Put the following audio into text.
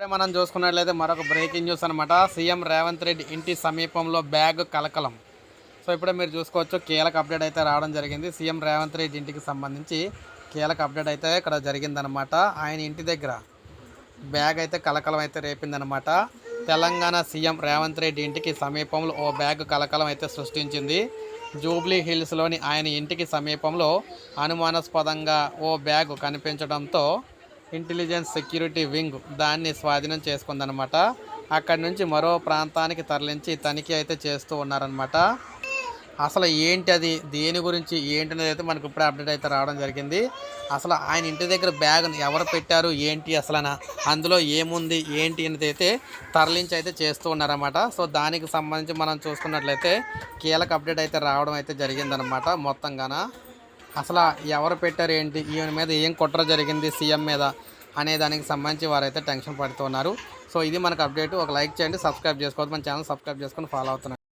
మనం చూసుకున్నట్లయితే మరొక బ్రేకింగ్ న్యూస్ అనమాట సీఎం రేవంత్ రెడ్డి ఇంటి సమీపంలో బ్యాగ్ కలకలం. సో ఇప్పుడే మీరు చూసుకోవచ్చు కీలక అప్డేట్ అయితే రావడం జరిగింది. సీఎం రేవంత్ రెడ్డి ఇంటికి సంబంధించి కీలక అప్డేట్ అయితే ఇక్కడ జరిగిందనమాట ఆయన ఇంటి దగ్గర బ్యాగ్ అయితే కలకలం అయితే రేపిందనమాట తెలంగాణ సీఎం రేవంత్ రెడ్డి ఇంటికి సమీపంలో ఓ బ్యాగ్ కలకలం అయితే సృష్టించింది. జూబ్లీ హిల్స్లోని ఆయన ఇంటికి సమీపంలో అనుమానాస్పదంగా ఓ బ్యాగ్ కనిపించడంతో ఇంటెలిజెన్స్ సెక్యూరిటీ వింగ్ దాన్ని స్వాధీనం చేసుకుందనమాట అక్కడి నుంచి మరో ప్రాంతానికి తరలించి తనిఖీ అయితే చేస్తూ ఉన్నారనమాట అసలు ఏంటి అది? దేని గురించి ఏంటి అనేది అయితే మనకు ఇప్పుడే అప్డేట్ అయితే రావడం జరిగింది. అసలు ఆయన ఇంటి దగ్గర బ్యాగ్ ఎవరు పెట్టారు? ఏంటి అసలనా? అందులో ఏముంది? ఏంటి అనేది అయితే తరలించి అయితే చేస్తూ ఉన్నారన్నమాట. సో దానికి సంబంధించి మనం చూసుకున్నట్లయితే కీలక అప్డేట్ అయితే రావడం అయితే జరిగిందనమాట మొత్తంగాన. అసలు ఎవరు పెట్టారు ఏంటి? ఈయన మీద ఏం కుట్ర జరిగింది సీఎం మీద అనే దానికి సంబంధించి వారైతే టెన్షన్ పడుతున్నారు. సో ఇది మనకు అప్డేట్. ఒక లైక్ చేయండి సబ్స్క్రైబ్ చేసుకోవద్దు. మన ఛానల్ సబ్స్క్రైబ్ చేసుకొని ఫాలో అవుతున్నారు